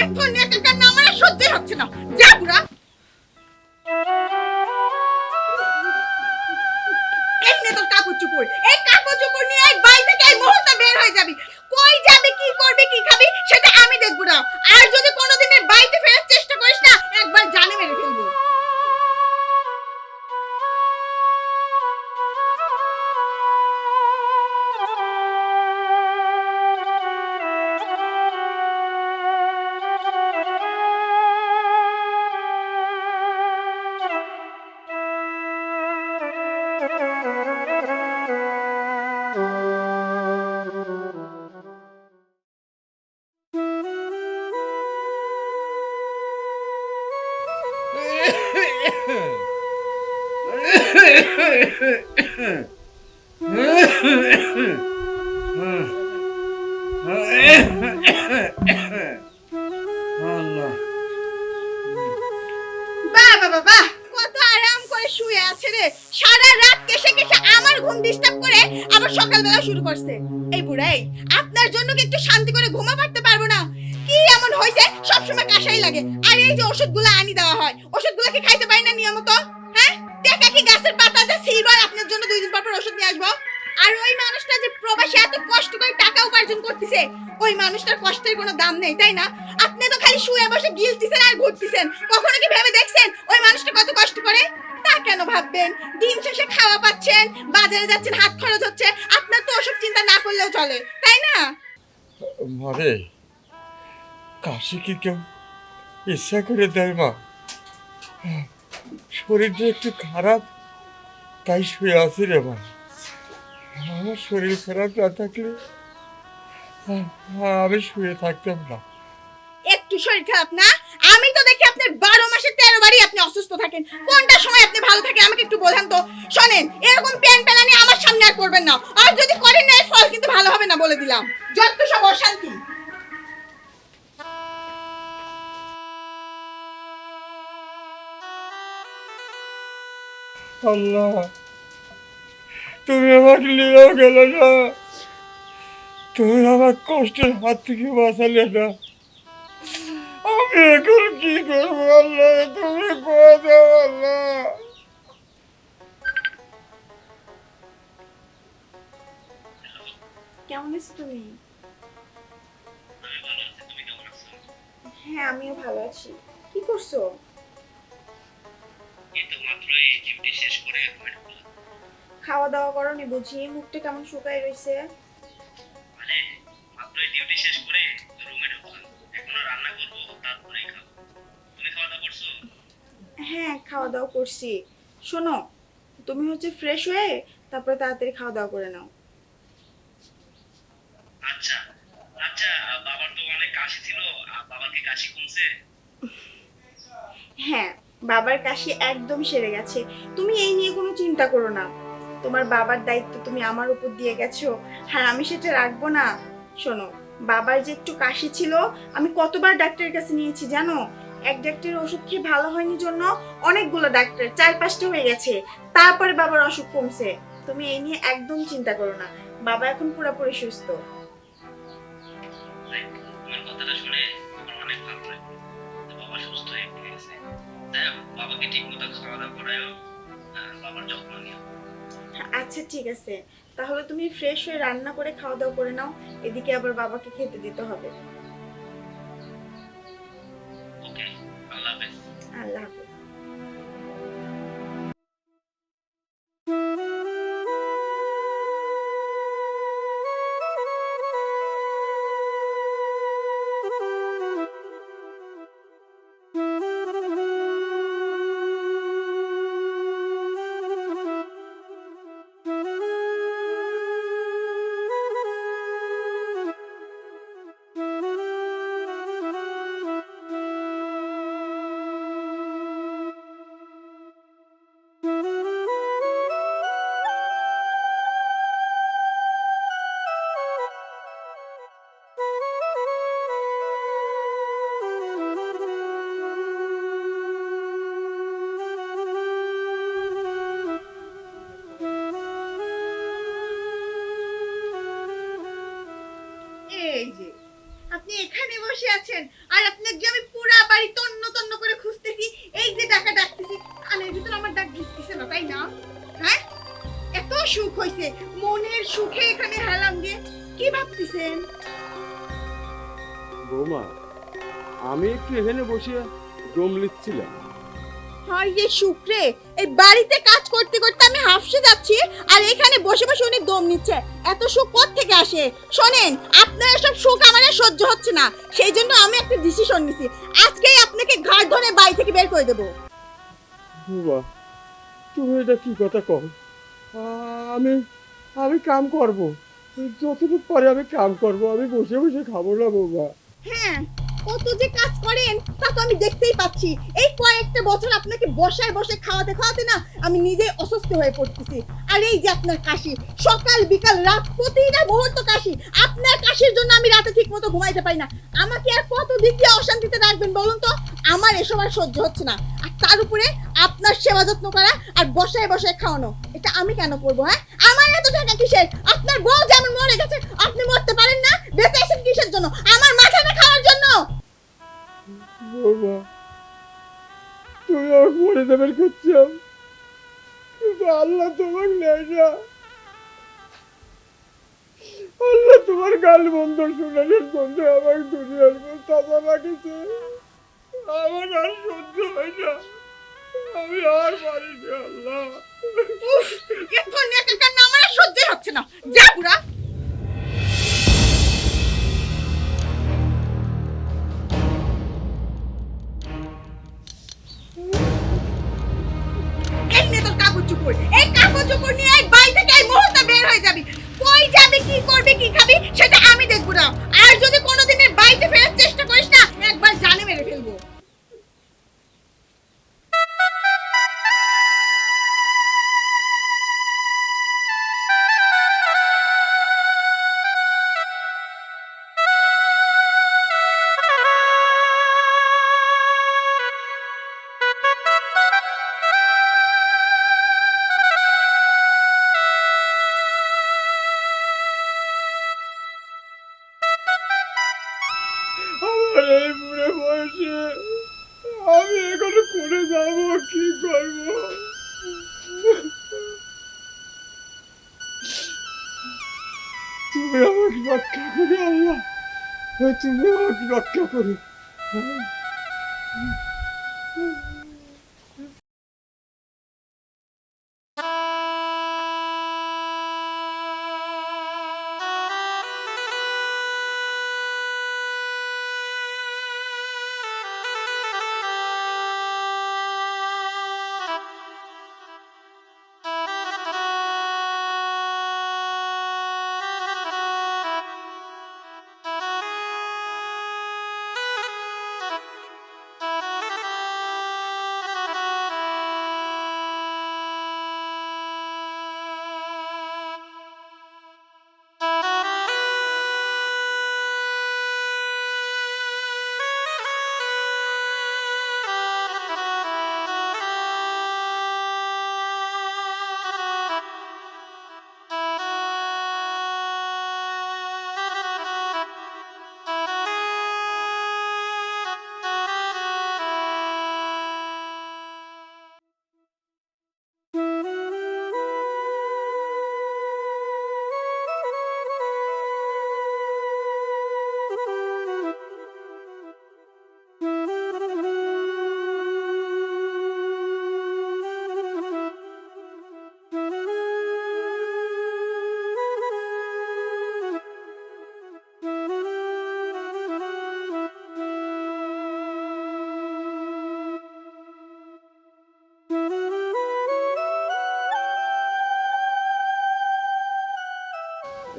¿Qué es আল্লাহ বাবা শুরু করছে। আপনার জন্য কি শান্তি করে ঘুমা পারতে পারব না? কি এমন হয়েছে? সবসময় কাশাই লাগে। আর এই যে ওষুধগুলো আনি দেওয়া হয়, ওষুধগুলো কি খাইতে পারি না নিয়মিত? হ্যাঁ? গাছের পাতা যে সিলবার আপনার জন্য দুই দিন পর পর ওষুধ নিয়ে আসব। আর ওই মানুষটা যে প্রবাসী এত কষ্ট করে টাকা উপার্জন করতেছে, ওই মানুষটার কষ্টের কোনো দাম নেই, তাই না? আপনি তো খালি শুয়ে বসে গিলতেছেন আর ঘুরতেছেন। কখনো কি ভেবে দেখছেন ওই মানুষটা কত কষ্ট করে? তা কেন ভাববেন? দিন শেষে খাওয়া পাচ্ছেন, বাজারে যাচ্ছেন, হাত খরচ হচ্ছে, আপনার তো ওসব চিন্তা না করলেও চলে, তাই না? মারে, কাশি কি কেউ ইচ্ছা করে দেয় মা? শরীরটা একটু খারাপ। তাই শুয়ে আছি রে মা। আমার শরীর খারাপ না থাকলে আমি শুয়ে থাকতাম না। একটু শরীর খারাপ না? আমি তো দেখি আপনার বারো মাসে তেরো বারই আপনি অসুস্থ থাকেন। কোনটা সময় আপনি ভালো থাকেন আমাকে একটু বলেন তো। শোনেন, এরকম প্যান প্যানানি আমার সামনে আর করবেন না। আর যদি করেন না ফল কিন্তু ভালো হবে না বলে দিলাম। যত সব অশান্তি। আল্লাহ তুমি আমাকে নিয়েও গেলে না। তুমি আমার কষ্টের হাত থেকে বাঁচালে না। আমি এখন কি করব আল্লাহ? তুমি দাও আল্লাহ। কেমন আছো তুমি? হ্যাঁ আমিও ভালো আছি। কি করছ? খাওয়া দাওয়া করনি বুঝি। মুখটা কেমন শুকায় রয়েছে মানে মাত্রই ডিউটি শেষ করে রুমে ঢুকলাম। এখনও রান্না করব তারপরেই খাব। তুমি খাওয়া দাওয়া করছ? হ্যাঁ খাওয়া দাওয়া করছি। শোনো তুমি হচ্ছে ফ্রেশ হয়ে তারপরে তাড়াতাড়ি খাওয়া দাওয়া করে নাও। আচ্ছা আচ্ছা বাবার তো অনেক কাশি ছিল। বাবার কি কাশি কমছে? হ্যাঁ বাবার কাশি একদম সেরে গেছে। তুমি এই নিয়ে কোনো চিন্তা করো না। তোমার বাবার দায়িত্ব তুমি আমার উপর দিয়ে গেছো। হ্যাঁ আমি সেটা রাখব না। শোনো, বাবার যে একটু কাশি ছিল, আমি কতবার ডাক্তারের কাছে নিয়েছি জানো? এক ডাক্তারের ওষুধ খেয়ে ভালো হয়নি জন্য অনেকগুলো ডাক্তার, চার পাঁচটা হয়ে গেছে। তারপরে বাবার অসুখ কমছে। তুমি এই নিয়ে একদম চিন্তা করো না। বাবা এখন পুরোপুরি সুস্থ। বাবা সুস্থ হয়ে গেছে। বাবাকে ঠিক মতো খাওয়া দাওয়া করায়ও আচ্ছা ঠিক আছে। তাহলে তুমি ফ্রেশ হয়ে রান্না করে খাওয়া দাওয়া করে নাও। এদিকে আবার বাবাকে খেতে দিতে হবে। বসে আছেন। আর আপনার যে আমি পুরো বাড়ি তন্ন তন্ন করে খুঁজতেছি, এই যে ডাকা ডাকতেছি, কানের ভিতর আমার ডাক ঢুকতেছে না, তাই না? হ্যাঁ? এত সুখ হইছে, মনের সুখে এখানে হালাম দিয়ে কি ভাবতেছেন? বৌমা, আমি একটু এখানে বসে দম লিখছিলাম। হয় যে শুক্রে এই বাড়িতে কাজ করতে করতে আমি হাফসে যাচ্ছি আর এখানে বসে বসে উনি দম নিচ্ছে। এত সুখ থেকে আসে? শোনেন আপনার সব সুখ আমার আর সহ্য হচ্ছে না। সেই জন্য আমি একটা ডিসিশন নিছি। আজকেই আপনাকে ঘাট ধরে বাড়ি থেকে বের করে দেবো। বাবা তুমি এটা কি কথা কও? আমি আমি কাম করব। যতটুকু পারে আমি কাম করব আমি বসে বসে খাব না বৌমা হ্যাঁ কত যে কাজ করেন, তা তো আমি দেখতেই পাচ্ছি। এই কয়েকটা বছর আপনাকে বসায় বসে খাওয়াতে খাওয়াতে না আমি নিজেই অসুস্থ হয়ে পড়তেছি। আর এই যে আপনার কাশি, সকাল বিকাল রাত প্রতিটা মুহূর্ত কাশি। আপনার কাশির জন্য আমি রাতে ঠিক মতো ঘুমাইতে পারি না। আমাকে আর কত দিক দিয়ে অশান্তিতে রাখবেন বলুন তো? আমার এসব আর সহ্য হচ্ছে না। আর তার উপরে আপনার সেবা যত্ন করা আর বসায় বসায় খাওয়ানো, এটা আমি কেন করব হ্যাঁ? আমার এত টাকা কিসের? আপনার বউ যেমন মরে গেছে, আপনি মরতে পারেন না। বেঁচে আছেন কিসের জন্য? আমার মাথাটা খাওয়ার জন্য! বৌমা তুমি আমাকে মরে দেবেন করছ কিন্তু আল্লাহ তোমার নেয় না। আল্লাহ তোমার গাল বন্ধ শোনানোর জন্য আমার দুনিয়ার পর তাজা লাগেছে আমার আর সহ্য হয় না, আমি আর পারি না, আল্লাহ। উফ এত নেকার না আমার আর হচ্ছে না। যা বুড়া আমার এই বুড়ে আমি এখানে করে যাব, কি করব? তুমি আমাকে রক্ষা করে আল্লাহ তুমি আমাকে রক্ষা করো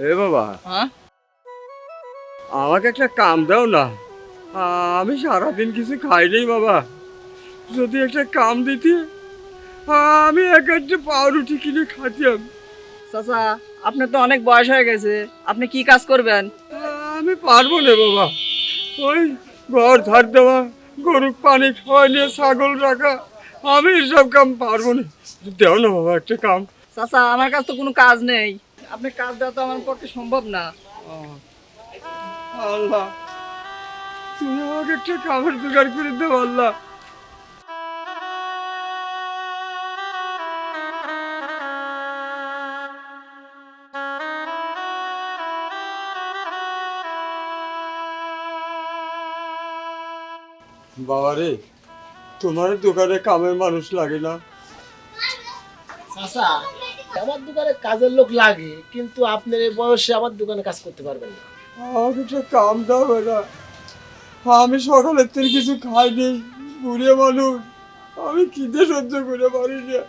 এ বাবা। হ্যাঁ? আমাকে একটা কাম দাও না। আমি সারাদিন কিছু খাইনি বাবা। যদি একটা কাম দিতে আমি এক একটা পাউরুটি কিনে খাতাম চাচা আপনার তো অনেক বয়স হয়ে গেছে। আপনি কি কাজ করবেন? আমি পারব না বাবা। ওই ঘর ধার দেওয়া গরু পানি খাওয়া নিয়ে ছাগল রাখা আমি এসব কাম পারব না। দেও না বাবা একটা কাম। চাচা আমার কাছে তো কোনো কাজ নেই। আপনি কাজ দেওয়া তো আমার পক্ষে সম্ভব না। আল্লাহ। তুমি আমাকে একটা খাবার জোগাড় করে দিতে পারলা বাবা রে তোমার দোকানে কামের মানুষ লাগে না। চাচা আমার দোকানে কাজের লোক লাগে কিন্তু আপনার এই বয়সে আমার দোকানে কাজ করতে পারবেন না। আমাকে একটা কাম দাও এরা। আমি সকালের থেকে কিছু খাইনি বুড়ে মানুষ। আমি খিদে সহ্য করে পারি না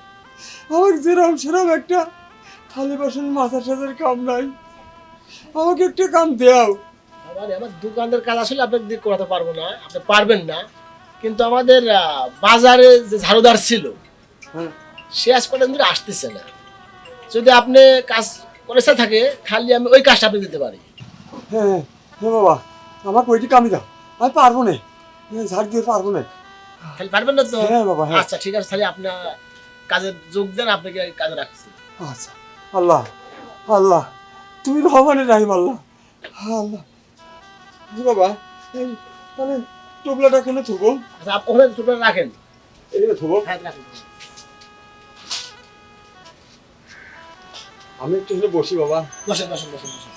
আমার যেরকম সেরকম একটা থালি বাসন মাথা সাজার কাম নাই। আমাকে একটা কাম দেও। আমার আমার দোকানের কাজ আসলে আপনাকে দিয়ে করাতে পারব না আপনি পারবেন না। কিন্তু আমাদের বাজারে যে ঝাড়ুদার ছিল হ্যাঁ। সে আজ পর্যন্ত আসতেছে না। যদি আপনি কাজ করেছে থাকে খালি আমি ওই কাজটা আপনি দিতে পারি। হ্যাঁ হ্যাঁ বাবা আমার ওইটি কামি দাও। আমি পারব না। হ্যাঁ, ঝাড় দিয়ে পারব না। খালি পারবেন না তো? হ্যাঁ বাবা হ্যাঁ। আচ্ছা ঠিক আছে তাহলে আপনার কাজে যোগ দেন আপনাকে কাজে রাখছি। আচ্ছা আল্লাহ আল্লাহ তুমি রহমানের রাহিম আল্লাহ আল্লাহ। জি বাবা তাহলে টোপলাটা এখানে থুবো? আচ্ছা আপনি ওখানে দুটো রাখেন। এখানে থুবো। হ্যাঁ রাখেন। আমি একটু বসি বাবা। বসেন বসেন বসেন বসেন।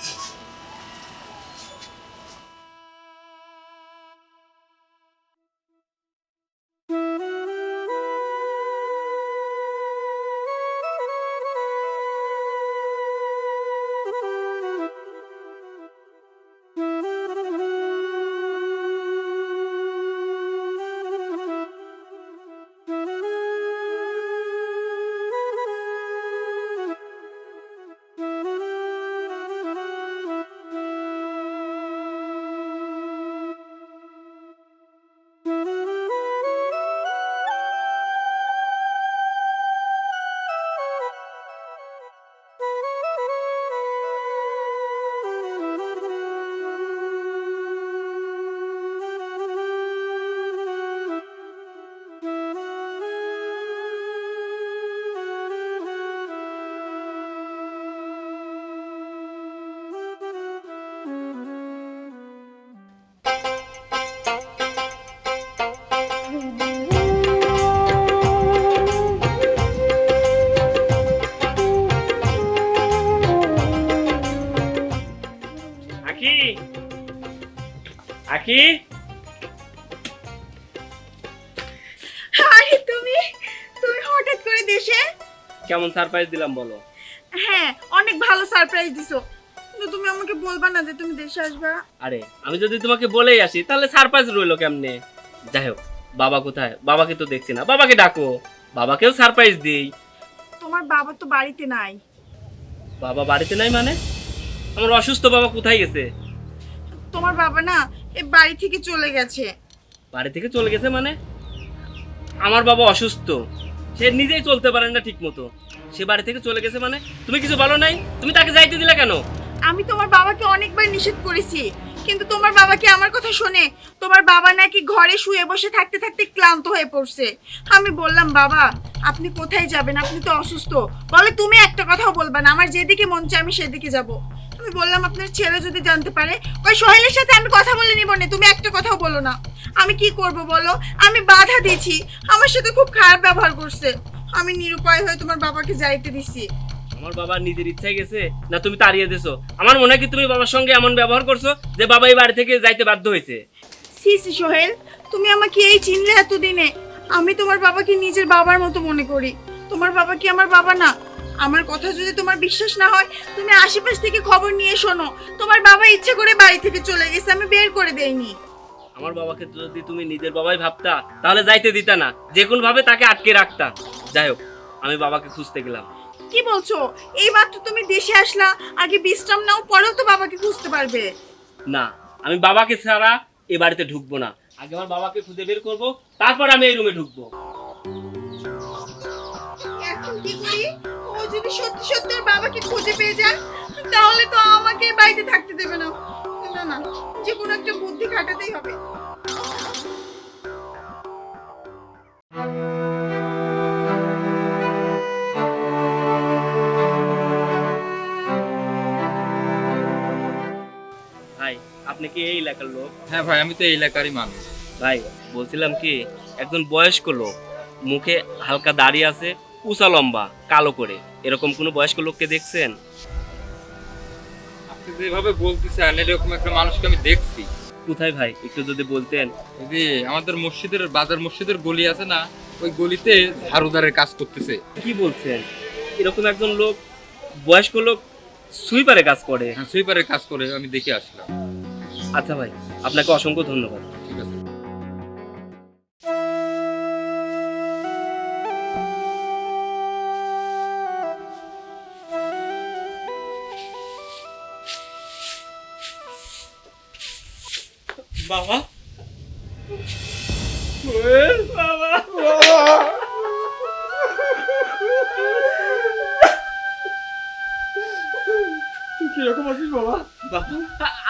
আকি আকি আরে তুমি তুমি হঠাৎ করে দেশে? কেমন সারপ্রাইজ দিলাম বলো। হ্যাঁ অনেক ভালো সারপ্রাইজ দিছো। কিন্তু তুমি আমাকে বলবা না যে তুমি দেশে আসবা। আরে আমি যদি তোমাকে বলেই আসি তাহলে সারপ্রাইজ রইল কেমনে? যাই হোক বাবা কোথায়? বাবাকে তো দেখছি না। বাবাকে ডাকো। বাবাকেও সারপ্রাইজ দিই। তোমার বাবা তো বাড়িতে নাই। বাবা বাড়িতে নাই মানে? আমার অসুস্থ বাবা কোথায় গেছে? তোমার বাবা না এ বাড়ি থেকে চলে গেছে। বাড়ি থেকে চলে গেছে মানে? আমার বাবা অসুস্থ। সে নিজেই চলতে পারে না ঠিক মতো সে বাড়ি থেকে চলে গেছে মানে? তুমি কিছু বলো নাই? তুমি তাকে যাইতে দিলে কেন? আমি তোমার বাবাকে অনেকবার নিষেধ করেছি। কিন্তু তোমার বাবা কি আমার কথা শোনে? তোমার বাবা নাকি ঘরে শুয়ে বসে থাকতে থাকতে ক্লান্ত হয়ে পড়ছে। আমি বললাম বাবা আপনি কোথায় যাবেন? আপনি তো অসুস্থ। বলে তুমি একটা কথাও বলবা না। আমার যেদিকে মন চায় আমি সেদিকে যাব। আমি বললাম আপনার ছেলে যদি জানতে পারে ওই সোহেলের সাথে আমি কথা বলে নিব না তুমি একটা কথাও বলো না। আমি কি করব বলো? আমি বাধা দিয়েছি। আমার সাথে খুব খারাপ ব্যবহার করছে। আমি নিরুপায় হয়ে তোমার বাবাকে যাইতে দিছি। আমার বাবা নিজের ইচ্ছায় গেছে না তুমি তাড়িয়ে দিছো। আমার মনে হয় কি তুমি বাবার সঙ্গে এমন ব্যবহার করছ যে বাবা এই বাড়ি থেকে যাইতে বাধ্য হয়েছে। সি সি সোহেল তুমি আমাকে এই চিনলে এতদিনে। আমি তোমার বাবাকে নিজের বাবার মতো মনে করি। তোমার বাবা কি আমার বাবা না? আমার কথা যদি তোমার বিশ্বাস না হয় তুমি আশেপাশ থেকে খবর নিয়ে শোনো। তোমার বাবা ইচ্ছে করে বাড়ি থেকে চলে গেছে আমি বের করে দেইনি। আমার বাবাকে যদি তুমি নিজের বাবাই ভাবতা তাহলে যাইতে দিতা না। যে কোন ভাবে তাকে আটকে রাখতা। যাই হোক আমি বাবাকে খুঁজতে গেলাম। কি বলছো? এই মাত্র তুমি দেশে আসলা আগে বিশ্রাম নাও পরেও তো বাবাকে খুঁজতে পারবে। না আমি বাবাকে ছাড়া এ বাড়িতে ঢুকবো না। আগে আমার বাবাকে খুঁজে বের করব তারপর আমি এই রুমে ঢুকবো। এখন কি করি? যদি সত্যি সত্যি ওর বাবাকে খুঁজে পেয়ে যায় তাহলে তো আমাকে বাড়িতে থাকতে দেবে না। না না যে কোনো একটা বুদ্ধি খাটাতেই হবে। ভাই আপনি আপনি কি এই এলাকার লোক? হ্যাঁ ভাই আমি তো এই এলাকারই মানুষ। ভাই বলছিলাম কি একজন বয়স্ক লোক মুখে হালকা দাড়ি আছে উঁচা লম্বা কালো করে। এরকম কোনো বয়স্ক লোককে দেখছেন? আপনি যেভাবে বলতেছেন এরকম একটা মানুষকে আমি দেখছি। কোথায় ভাই? একটু যদি বলতেন। যে আমাদের মসজিদের বাজার মসজিদের গলি আছে না ওই গলিতে ঝাড়ুদারের কাজ করতেছে। কি বলছেন? এরকম একজন লোক বয়স্ক লোক সুইপারে কাজ করে। হ্যাঁ সুইপারের কাজ করে আমি দেখে আসলাম। আচ্ছা ভাই আপনাকে অসংখ্য ধন্যবাদ। বাবা। বাবা কীরকম আছিস বাবা? বাবা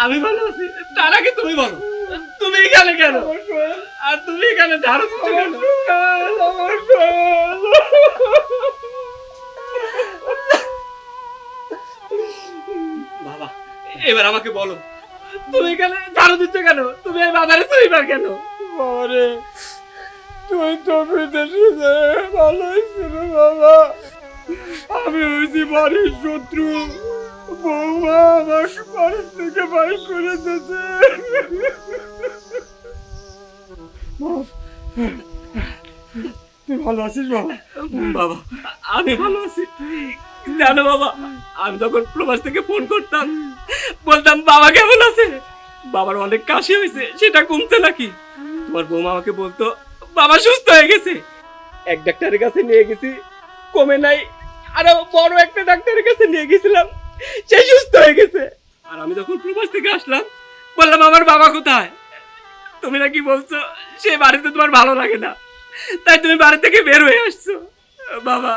আমি ভালো আছি। তার আগে তুমি বলো তুমি এখানে কেন? আর তুমি এখানে ঝাড়ু দিচ্ছ কেন? বাবা এবার আমাকে বলো তুমি এখানে ঝাড়ু দিচ্ছ কেন? তুমি এই বাজারে সুইপার কেন? বাবারে তুই তো বিদেশে যে ভালো ছিল বাবা। আমি হয়েছি বাড়ির শত্রু। বৌমা আমার বাড়ির থেকে বাড়ি করে দিয়েছে। তুই ভালো আছিস বাবা? বাবা আমি ভালো আছি। জানো বাবা আমি যখন প্রবাস থেকে ফোন করতাম বলতাম বাবা কেমন আছে? বাবার অনেক কাশি হয়েছে, সেটা কমছে নাকি? তোমার বৌমা আমাকে বলতো, বাবা সুস্থ হয়ে গেছে। এক ডাক্তারের কাছে নিয়ে গেছি, কমে নাই, আরও বড় একটা ডাক্তারের কাছে নিয়ে গেছিলাম, সে সুস্থ হয়ে গেছে। আর আমি যখন প্রবাস থেকে আসলাম, বললাম, আমার বাবা কোথায়? তুমি নাকি বলছো, সে বাড়িতে তোমার ভালো লাগে না। তাই তুমি বাড়ি থেকে বের হয়ে আসছো। বাবা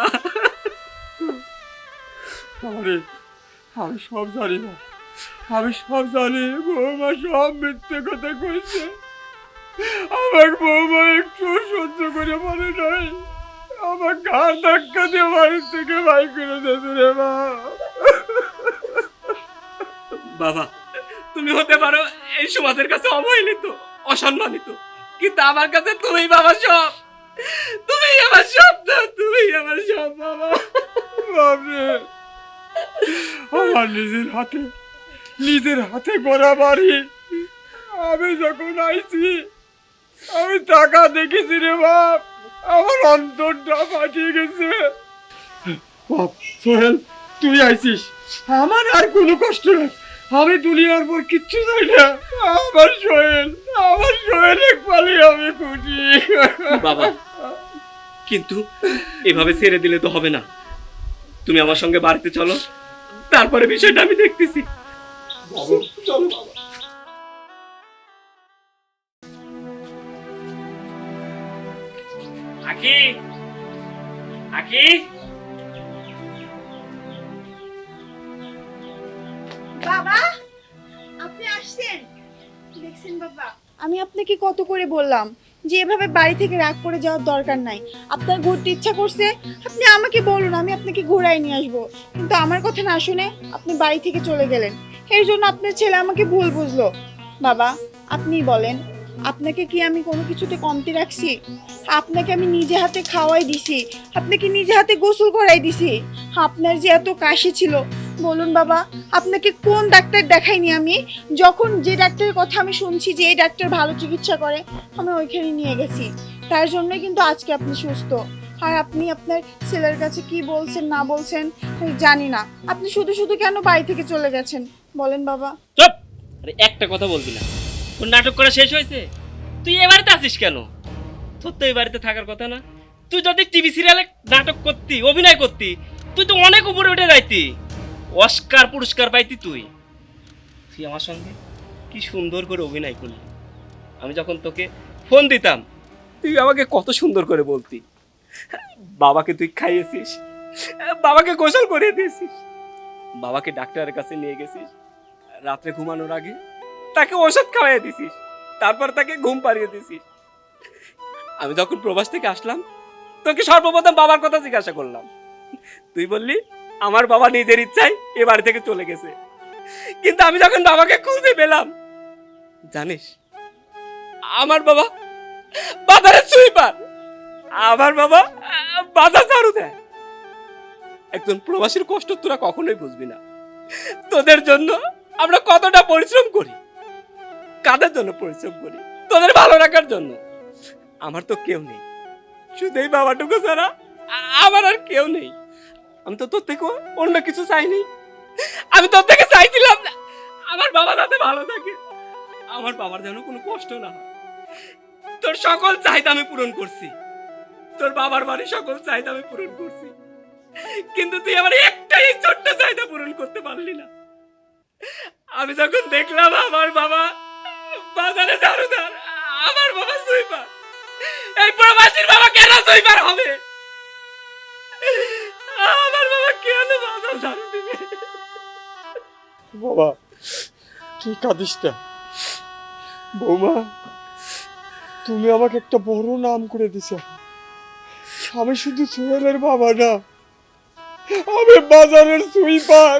আমি সব জানি না। আমি সব জানি বৌমা সব মিথ্যে কথা কইছে। আমার বৌমা একটু সহ্য করে পারে নাই। আমার ঘা ধাক্কা দিয়ে বাড়ির থেকে বাই করে দিয়েছে রে মা। বাবা তুমি হতে পারো এই সমাজের কাছে অবহেলিত অসম্মানিত। কিন্তু আমার কাছে তুমি বাবা সব। তুমি আমার সব তুমি আমার সব বাবা। বাপরে আমার নিজের হাতে নিজের হাতে গড়া বাড়ি। আমি যখন আইছি, আমি টাকা দেখেছি রে বাপ। আমার অন্তরটা ফাটিয়ে গেছে। বাপ, সোহেল, তুই আইছিস? আমার আর কোনো কষ্ট নেই। আমি দুনিয়ার পর কিচ্ছু চাই না। আমার সোহেল আমার সোহেল পালি আমি খুশি বাবা, কিন্তু এভাবে ছেড়ে দিলে তো হবে না। তুমি আমার সঙ্গে বাড়িতে চলো। তারপরে বিষয়টা আমি দেখতেছি। চলো বাবা আকি? আকি? বাবা আপনি আসছেন। দেখছেন বাবা। আমি আপনাকে কত করে বললাম যে এভাবে বাড়ি থেকে রাগ করে যাওয়ার দরকার নাই। আপনার ঘুরতে ইচ্ছা করছে আপনি আমাকে বলুন আমি আপনাকে ঘোরায় নিয়ে আসব। কিন্তু আমার কথা না শুনে আপনি বাড়ি থেকে চলে গেলেন। এর জন্য আপনার ছেলে আমাকে ভুল বুঝলো। বাবা আপনিই বলেন, আপনাকে কি আমি কোনো কিছুতে কমতি রাখছি? আপনাকে আমি নিজে হাতে খাওয়াই দিছি। আপনাকে নিজে হাতে গোসল করাই দিছি। আপনার যে এত কাশি ছিল, বলুন বাবা, আপনাকে কোন ডাক্তার দেখাইনি আমি? যখন যে ডাক্তারের কথা আমি শুনছি যে এই ডাক্তার ভালো চিকিৎসা করে, আমি ওইখানে নিয়ে গেছি। তার জন্য কিন্তু আজকে আপনি সুস্থ। আর আপনি আপনার ছেলের কাছে কি বলছেন, না বলছেন জানি না। আপনি শুধু শুধু কেন বাড়ি থেকে চলে গেছেন? বলেন বাবা। চুপ! আরে একটা কথা বলবি না। তোর নাটক করা শেষ হয়েছে? তুই এ বাড়িতে আছিস কেন? তোর তো এই বাড়িতে থাকার কথা না। তুই যদি টিভি সিরিয়ালে নাটক করতি, অভিনয় করতি, তুই তো অনেক উপরে উঠে যাইতি। অস্কার পুরস্কার পাইতি তুই। তুই আমার সঙ্গে কি সুন্দর করে অভিনয় করলি। আমি যখন তোকে ফোন দিতাম, তুই আমাকে কত সুন্দর করে বলতি। বাবাকে তুই খাইয়েছিস, বাবাকে গোসল করিয়ে দিয়েছিস। বাবাকে ডাক্তারের কাছে নিয়ে গেছিস, রাত্রে ঘুমানোর আগে তাকে ওষুধ খাওয়াই দিছিস, তারপর তাকে ঘুম পাড়িয়ে দিছিস। আমি যখন প্রবাস থেকে আসলাম, তোকে সর্বপ্রথম বাবার কথা জিজ্ঞাসা করলাম। তুই বললি, আমার বাবা নিজের ইচ্ছায় এ বাড়ি থেকে চলে গেছে। কিন্তু আমি যখন বাবাকে খুঁজে পেলাম, জানিস, আমার বাবা বাজারে সুইপার। আমার বাবা বাজার ঝাড়ু দেয়। একজন প্রবাসীর কষ্ট তোরা কখনোই বুঝবি না। তোদের জন্য আমরা কতটা পরিশ্রম করি। কাদের জন্য পরিশ্রম করি? তোদের ভালো রাখার জন্য। আমার তো কেউ নেই। শুধু এই বাবাটুকু ছাড়া আমার আর কেউ নেই। আমি তো তোর থেকে অন্য কিছু চাইনি। আমি তোর থেকে চাইছিলাম না। আমার বাবা যাতে ভালো থাকে, আমার বাবার যেন কোনো কষ্ট না হয়। তোর সকল চাহিদা আমি পূরণ করছি। তোর বাবার বাড়ি সকল চাহিদা আমি পূরণ করছি। কিন্তু তুই আমার একটাই ছোট্ট চাহিদা পূরণ করতে পারলি না। আমি যখন দেখলাম আমার বাবা বাজারে ঝাড়ুদার, আমার বাবা সুইপার, এই প্রবাসীর বাবা কেন সুইপার হবে? আমার বাবা কেন বাজার ঝাড়ু দিবে? বাবা তুই কাঁদিস না বৌমা, তুমি আমাকে একটা বড় নাম করে দিছ। আমি শুধু সোহেলের বাবা না আমি বাজারের সুইপার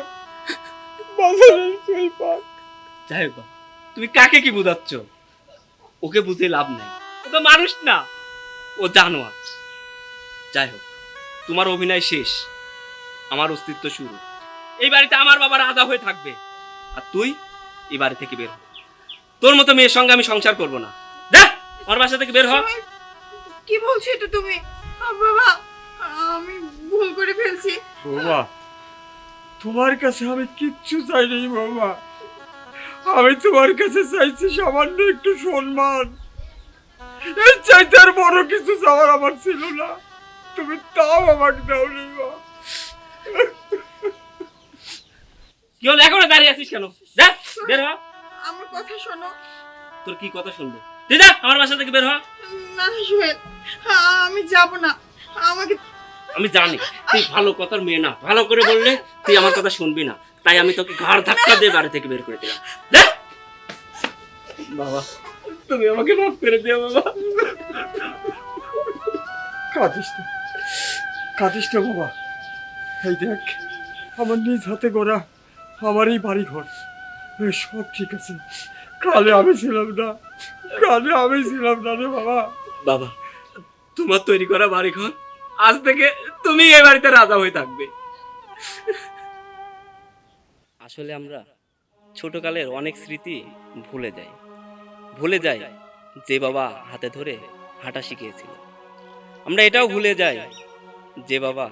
বাজারের সুইপার। যাই হোক তুমি কাকে কি বুঝাচ্ছ? ওকে বুঝে লাভ নাই। ও তো মানুষ না ও জানোয়ার। যাই হোক তোমার অভিনয় শেষ আমার অস্তিত্ব শুরু। এই বাড়িতে আমার বাবা রাজা হয়ে থাকবে আর তুই এই বাড়ি থেকে বের হ। তোর মতো মেয়ের সঙ্গে আমি সংসার করব না। দেখ আমার বাসা থেকে বের হ। কি বলছো এটা তুমি? বাবা আমি বৌমা তোমার কাছে আমি কিচ্ছু চাইনি বৌমা। আমি তোমার কাছে চাইছি সামান্য একটু সম্মান। এর চাইতে আর বড় কিছু চাওয়ার আমার ছিল না। তুমি তাও আমাকে দাওনি মা। কি হলো এখনও দাঁড়িয়ে আছিস কেন? দেখ বের হ। আমার কথা শোনো। তোর কি কথা শুনব? তুই যা আমার বাসা থেকে বের হ। না না সোহেল আমি যাব না। আমাকে আমি জানি তুই ভালো কথার মেয়ে না। ভালো করে বললে তুই আমার কথা শুনবি না। তাই আমি তোকে ঘাড় ধাক্কা দিয়ে বাড়ি থেকে বের করে দিলাম। দেখ বাবা তুমি আমাকে মাফ করে দিও বাবা। কাঁদিস না। কাঁদিস না বাবা। এই দেখ আমার নিজ হাতে গড়া আমার এই বাড়ি ঘর সব ঠিক আছে। কালে আমি ছিলাম না। কালে আমি ছিলাম না রে বাবা। বাবা তোমার তৈরি করা বাড়ি ঘর আজ থেকে তুমি এই বাড়িতে রাজা হয়ে থাকবে। আসলে আমরা ছোটকালের অনেক স্মৃতি ভুলে যাই। ভুলে যাই যে বাবা হাতে ধরে হাঁটা শিখিয়েছিল। আমরা এটাও ভুলে যাই যে বাবা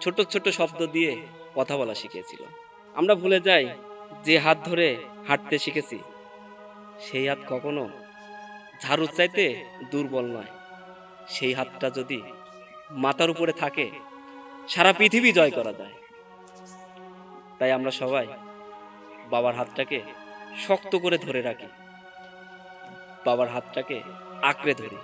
ছোট ছোট শব্দ দিয়ে কথা বলা শিখিয়েছিল। আমরা ভুলে যাই যে হাত ধরে হাঁটতে শিখেছি। সেই হাত কখনো ঝাড়ুর চাইতে দুর্বল নয়। সেই হাতটা যদি মাথার উপরে থাকে, সারা পৃথিবী জয় করা যায়। তাই আমরা সবাই বাবার হাতটাকে শক্ত করে ধরে রাখি। বাবার হাতটাকে আঁকড়ে ধরি।